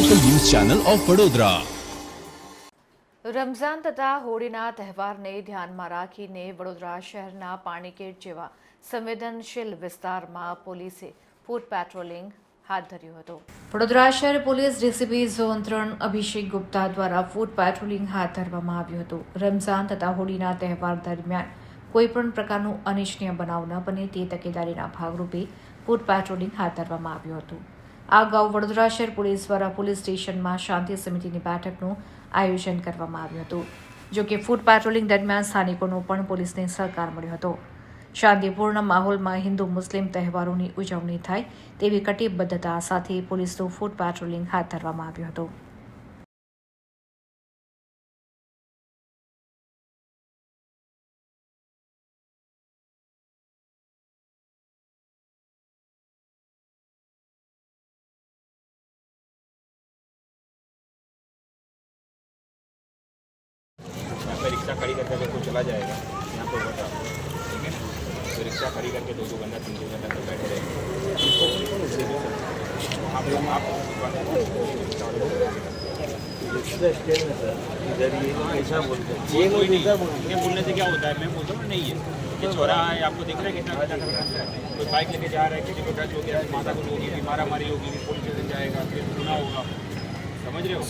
Channel of Vadodara Ramzan તથા હોળીના તહેવારને ધ્યાનમાં રાખીને વડોદરા શહેરના પાણીકેટ જેવા સંવેદનશીલ વિસ્તારમાં પોલીસે ફૂટ પેટ્રોલિંગ હાથ ધર્યું હતું. વડોદરા શહેર પોલીસ ડીસીપી ઝોન ત્રણ અભિષેક ગુપ્તા દ્વારા ફૂટ પેટ્રોલિંગ હાથ ધરવામાં આવ્યું હતું. રમઝાન તથા હોળીના તહેવાર દરમિયાન કોઈપણ પ્રકારનું અનિચ્છનીય બનાવ ન બને તે તકેદારીના ભાગરૂપે ફૂટ પેટ્રોલિંગ હાથ ધરવામાં આવ્યું હતું. આ અગાઉ વડોદરા શહેર પોલીસ દ્વારા પોલીસ સ્ટેશનમાં શાંતિ સમિતિની બેઠકનું આયોજન કરવામાં આવ્યું હતું, જો કે ફૂટ પેટ્રોલિંગ દરમિયાન સ્થાનિકોનો પણ પોલીસને સહકાર મળ્યો હતો. શાંતિપૂર્ણ માહોલમાં હિન્દુ મુસ્લિમ તહેવારોની ઉજવણી થાય તેવી કટિબદ્ધતા સાથે પોલીસનું ફૂટ પેટ્રોલિંગ હાથ ધરવામાં આવ્યું હતું. यहाँ पे रिक्शा खड़ी करके अगर कोई चला जाएगा यहाँ पे बता ठीक है तो रिक्शा खड़ी करके दो दो घंटा तीन तीन घंटा तक बैठे रहेंगे। आप लोग आप ये कोई नहीं। ये बोलने से क्या होता है? मैं बोलता हूँ नहीं है। ये छोरा है आपको दिख रहा है कितना तक रास्ता है। कोई बाइक लेके जा रहा है किसी को टच हो गया माता को होगी मारा मारी होगी पुलिस स्टेशन जाएगा फिर सुना होगा। समझ रहे हो?